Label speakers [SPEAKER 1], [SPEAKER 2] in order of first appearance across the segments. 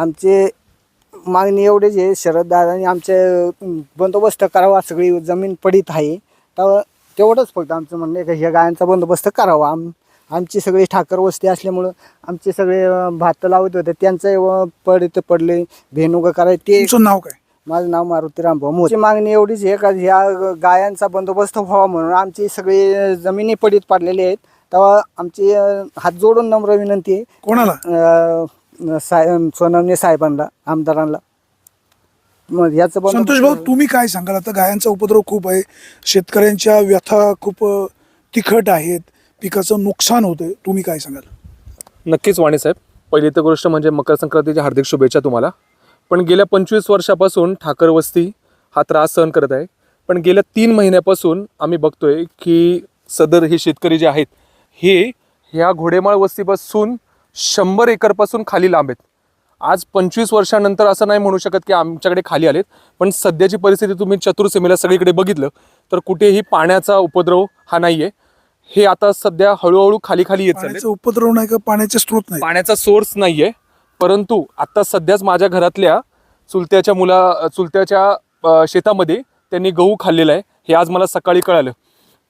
[SPEAKER 1] आमचे मागणी एवढीच आहे शरददादांनी आमचे बंदोबस्त करावा सगळी जमीन पडीत आहे. तर तेवढंच फक्त आमचं म्हणणं आहे का ह्या गायांचा बंदोबस्त करावा. आम आमची सगळी ठाकर वस्ती असल्यामुळं आमचे सगळे भात लावत होते. त्यांचं पडित पडले भेनुका करायचे ते
[SPEAKER 2] तुमचं नाव काय?
[SPEAKER 1] माझं नाव मारुती रामभाऊ मोरे. मागणी एवढीच आहे का ह्या गायांचा बंदोबस्त व्हावा म्हणून आमची सगळी जमिनी पडीत पडलेली आहेत. तेव्हा आमची हात जोडून नम्र विनंती आहे.
[SPEAKER 2] कोणाला?
[SPEAKER 1] अं, साय सोनवणे साहेबांना आमदारांना. मग याचं बंदोबस्त-
[SPEAKER 2] संतोष भाऊ तुम्ही काय सांगाल? आता गायांचा उपद्रव खूप आहे. शेतकऱ्यांच्या व्यथा खूप अ, तिखट आहेत. पिकाचं नुकसान होतंय. तुम्ही काय सांगाल?
[SPEAKER 3] नक्कीच वाणी साहेब. पहिली तर गोष्ट म्हणजे मकर संक्रांतीच्या हार्दिक शुभेच्छा तुम्हाला. पण गेल्या पंचवीस वर्षापासून ठाकर वस्ती हा त्रास सहन करत आहे. पण गेल्या तीन महिन्यापासून आम्ही बघतोय की सदर हे शेतकरी जे आहेत हे ह्या घोडेमाळ वस्तीपासून शंभर एकरपासून खाली लांब आहेत. आज पंचवीस वर्षानंतर असं नाही म्हणू शकत की आमच्याकडे खाली आलेत पण सध्याची परिस्थिती तुम्ही चतुर्सीमेला सगळीकडे बघितलं तर कुठेही पाण्याचा उपद्रव हा नाही आहे हे आता सध्या हळूहळू खाली खाली येत चालले
[SPEAKER 2] उपद्रव नाही का? पाण्याचे स्रोत नाही.
[SPEAKER 3] पाण्याचा सोर्स नाहीये. परंतु आता सध्याच माझ्या घरातल्या चुलत्याच्या मुला चुलत्याच्या शेतामध्ये त्यांनी गहू खाल्लेला आहे. हे आज मला सकाळी कळालं.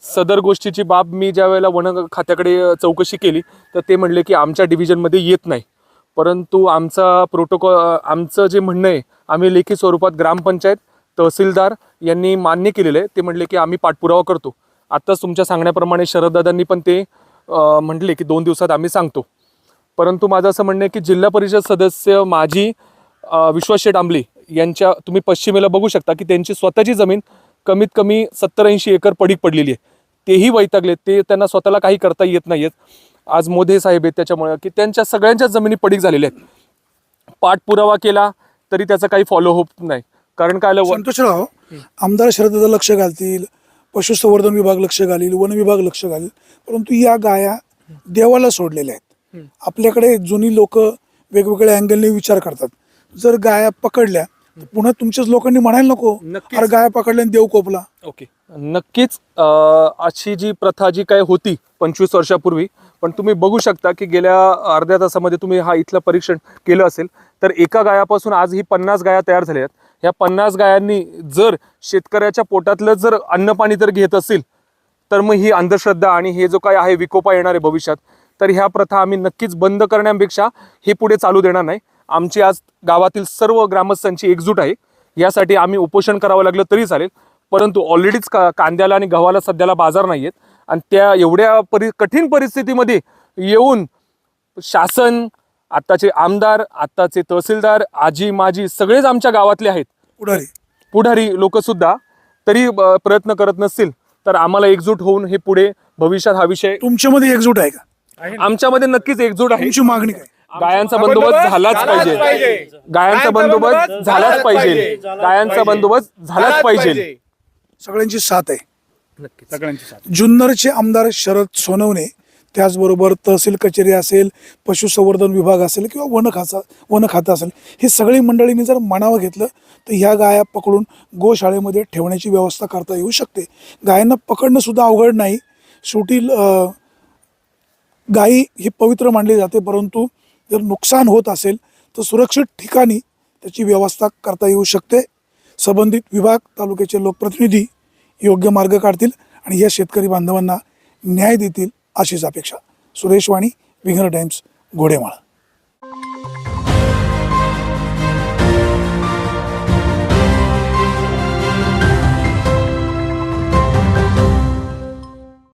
[SPEAKER 3] सदर गोष्टीची बाब मी ज्या वेळेला वन खात्याकडे चौकशी केली तर ते म्हणले की आमच्या डिव्हिजनमध्ये येत नाही. परंतु आमचा प्रोटोकॉल आमचं जे म्हणणं आहे आम्ही लेखी स्वरूपात ग्रामपंचायत तहसीलदार यांनी मान्य केलेलं आहे. ते म्हणले की आम्ही पाठपुरावा करतो. आत्ताच तुमच्या सांगण्याप्रमाणे शरददादांनी पण ते म्हटले की दोन दिवसात आम्ही सांगतो. परंतु माझं असं म्हणणं आहे की जिल्हा परिषद सदस्य माझी विश्वास शेठ आंबले यांच्या तुम्ही पश्चिमेला बघू शकता की त्यांची स्वतःची जमीन कमीत कमी सत्तर ऐंशी एकर पडीक पडलेली आहे. तेही वैतागले ते त्यांना स्वतःला काही करता येत नाहीयेत. आज मोदे साहेब आहेत त्याच्यामुळे की त्यांच्या सगळ्यांच्या जमिनी पडीक झालेल्या आहेत. पाठपुरावा केला तरी त्याचा काही फॉलो होत नाही. कारण काय
[SPEAKER 2] संतोषराव आमदार शरद लक्ष घालतील पशुसंवर्धन विभाग लक्ष घालील वन विभाग लक्ष घालील परंतु या गाया देवाला सोडलेल्या आहेत. आपल्याकडे जुनी लोक वेगवेगळ्या अँगलने विचार करतात. जर गाया पकडल्या पुन्हा तुमच्याच लोकांनी म्हणायला नको. अरे गाया पकडल्या आणि देव कोपला.
[SPEAKER 3] ओके नक्कीच अशी जी प्रथा जी काय होती पंचवीस वर्षापूर्वी पण तुम्ही बघू शकता की गेल्या अर्ध्या तासामध्ये तुम्ही हा इथलं परीक्षण केलं असेल तर एका गायापासून आज ही पन्नास गाया तयार झाल्या आहेत. ह्या पन्नास गायांनी जर शेतकऱ्याच्या पोटातलं जर अन्नपाणी जर घेत असेल तर मग ही अंधश्रद्धा आणि हे जो काय आहे विकोपा येणार आहे भविष्यात तर ह्या प्रथा आम्ही नक्कीच बंद करण्यापेक्षा हे पुढे चालू देणार नाही. आमची आज गावातील सर्व ग्रामस्थांची एकजूट आहे. यासाठी आम्ही उपोषण करावं लागलं तरी चालेल. परंतु ऑलरेडीच का कांद्याला आणि गव्हाला सध्याला बाजार नाही आहेत आणि त्या एवढ्या परि कठीण परिस्थितीमध्ये येऊन शासन आत्ताचे आमदार आत्ताचे तहसीलदार आजी माजी सगळेच आमच्या गावातले आहेत.
[SPEAKER 2] पुढारी.
[SPEAKER 3] पुढारी लोक सुद्धा तरी प्रयत्न करत नसतील. तर आम्हाला एकजूट होऊन हे पुढे भविष्यात हा विषय
[SPEAKER 2] तुमच्यामध्ये एकजूट आहे का?
[SPEAKER 3] आमच्यामध्ये नक्कीच एकजूट आहे.
[SPEAKER 2] तुमची मागणी काय?
[SPEAKER 3] गायांचा बंदोबस्त झालाच पाहिजे. गायांचा बंदोबस्त झालाच पाहिजे. गायांचा बंदोबस्त झालाच पाहिजे.
[SPEAKER 2] सगळ्यांची साथ आहे.
[SPEAKER 3] सगळ्यांची साथ
[SPEAKER 2] जुन्नरचे आमदार शरद सोनवणे त्याचबरोबर तहसील कचेरी असेल पशुसंवर्धन विभाग असेल किंवा वन खाचा वन खातं असेल हे सगळी मंडळींनी जर मनावं घेतलं तर ह्या गाया पकडून गोशाळेमध्ये ठेवण्याची व्यवस्था करता येऊ शकते. गायांना पकडणं सुद्धा अवघड नाही. शेवटी गायी ही पवित्र मानली जाते परंतु जर नुकसान होत असेल तर सुरक्षित ठिकाणी त्याची व्यवस्था करता येऊ शकते. संबंधित विभाग तालुक्याचे लोकप्रतिनिधी योग्य मार्ग काढतील आणि या शेतकरी बांधवांना न्याय देतील अशीच अपेक्षा. सुरेश वाणी विंगर टाइम्स घोडेमाळा.